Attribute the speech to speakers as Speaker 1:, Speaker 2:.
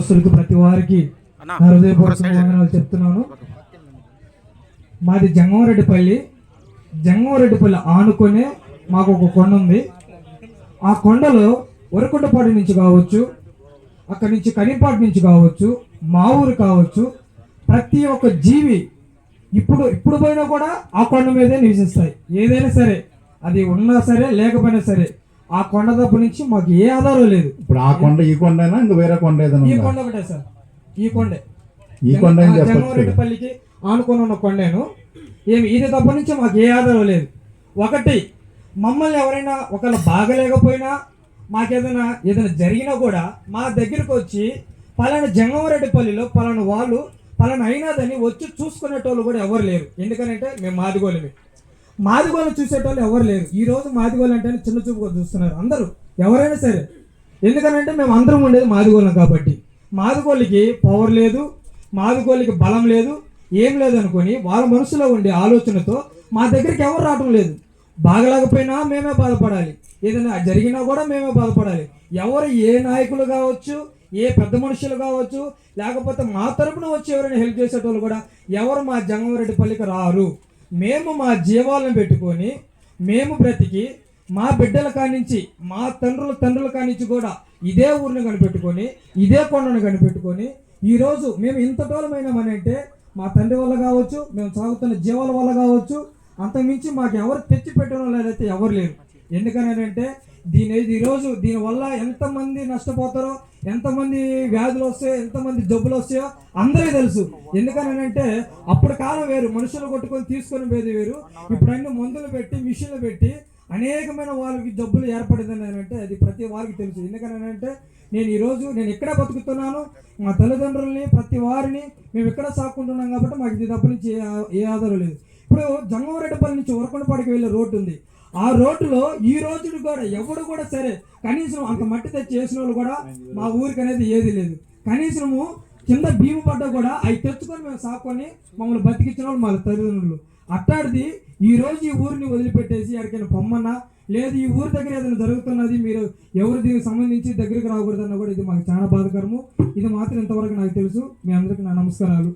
Speaker 1: గ్రామస్తులకు ప్రతి వారికి హృదయపూర్వక వందనాలు చెప్తున్నాను. మాది జంగమరెడ్డిపల్లి. జంగమరెడ్డిపల్లి ఆనుకొనే మాకు ఒక కొండ ఉంది. ఆ కొండలో ఉరకొండపాడు నుంచి కావచ్చు అక్కడి నుంచి కనిపాటి నుంచి కావచ్చు మా ఊరు కావచ్చు ప్రతి ఒక్క జీవి ఇప్పుడు ఇప్పుడు పోయినా కూడా ఆ కొండ మీదే నివసిస్తాయి. ఏదైనా సరే అది ఉన్నా సరే లేకపోయినా సరే ఆ కొండ తప్పు నుంచి మాకు ఏ ఆధారం లేదు.
Speaker 2: ఇప్పుడు ఆ కొండ ఈ కొండ ఇంకా వేరే కొండ ఏదైనా
Speaker 1: ఈ కొండ ఒకటే సార్. ఈ కొండే.
Speaker 2: ఈ కొండ.
Speaker 1: జంగారెడ్డిపల్లికి ఆనుకొని ఉన్న కొండేను. ఏమి ఇది తప్ప నుంచి మాకు ఏ ఆధారం లేదు. ఒకటి మమ్మల్ని ఎవరైనా ఒకవేళ బాగలేకపోయినా మాకేదైనా ఏదైనా జరిగినా కూడా మా దగ్గరకు వచ్చి పలానా జంగమరెడ్డిపల్లిలో పలానా వాళ్ళు పలానా అయినాదని వచ్చి చూసుకునేటోళ్ళు కూడా ఎవరు లేరు. ఎందుకనంటే మేము మాదిగోళమే మాదిగోళం చూసేటోళ్ళు ఎవరు లేరు. ఈ రోజు మాదిగోళం అంటే చిన్న చూపుగా చూస్తున్నారు అందరూ. ఎవరైనా సరే. ఎందుకనంటే మేము అందరం ఉండేది మాదిగోళ్ళం కాబట్టి. మాదిగోళ్ళకి పవర్ లేదు మాదిగోళ్ళకి బలం లేదు ఏం లేదనుకొని వాళ్ళ మనసులో ఉండే ఆలోచనతో మా దగ్గరికి ఎవరు రావటం లేదు. బాగలేకపోయినా మేమే బాధపడాలి. ఏదైనా జరిగినా కూడా మేమే బాధపడాలి. ఎవరు ఏ నాయకులు కావచ్చు ఏ పెద్ద మనుషులు కావచ్చు లేకపోతే మా తరపున వచ్చి ఎవరైనా హెల్ప్ చేసేటోళ్ళు కూడా ఎవరు మా జంగమరెడ్డిపల్లికి రారు. మేము మా జీవాలను పెట్టుకొని మేము బ్రతికి మా బిడ్డల కానించి మా తండ్రుల తండ్రుల కానించి కూడా ఇదే ఊరిని కనిపెట్టుకొని ఇదే కొండను కనిపెట్టుకొని ఈరోజు మేము ఇంత దూరమైనామని అంటే మా తండ్రి వల్ల కావచ్చు మేము సాగుతున్న జీవాల వల్ల కావచ్చు అంతకుమించి మాకు ఎవరు తెచ్చి పెట్టడం లేదైతే ఎవరు లేరు. ఎందుకని అంటే దీని ఈరోజు దీనివల్ల ఎంతమంది నష్టపోతారో ఎంతమంది వ్యాధులు వస్తాయో ఎంతమంది జబ్బులు వస్తాయో అందరికీ తెలుసు. ఎందుకనంటే అప్పుడు కాలం వేరు మనుషులు కొట్టుకొని తీసుకొని పోయేది వేరు. ఇప్పుడు అన్ని మందులు పెట్టి మిషన్లు పెట్టి అనేకమైన వాళ్ళకి జబ్బులు ఏర్పడిందని అంటే అది ప్రతి వారికి తెలుసు. ఎందుకనంటే నేను ఈరోజు నేను ఎక్కడ బతుకుతున్నాను. మా తల్లిదండ్రుల్ని ప్రతి వారిని మేము ఇక్కడ సాక్కుంటున్నాం కాబట్టి మాకు ఇది తప్ప నుంచి ఏ ఆధారం లేదు. ఇప్పుడు జంగారెడ్డిపల్లి నుంచి ఉరకొండపాడికి వెళ్ళే రోడ్డు ఉంది. ఆ రోడ్డులో ఈ రోజు కూడా ఎవడు కూడా సరే కనీసం అంత మట్టి తెచ్చి చేసిన వాళ్ళు కూడా మా ఊరికి అనేది ఏది లేదు. కనీసము కింద భీము పడ్డ కూడా అవి తెచ్చుకొని మేము సాకొని మమ్మల్ని బతికించిన వాళ్ళు మా తల్లిదండ్రులు. అట్టాడిది ఈ రోజు ఈ ఊరిని వదిలిపెట్టేసి ఎక్కడికైనా పొమ్మన్నా లేదు ఈ ఊరి దగ్గర ఏదైనా జరుగుతున్నది మీరు ఎవరు దీనికి సంబంధించి దగ్గరికి రాకూడదన్న కూడా ఇది మాకు చాలా బాధకరము. ఇది మాత్రం ఇంతవరకు నాకు తెలుసు. మీ అందరికీ నా నమస్కారాలు.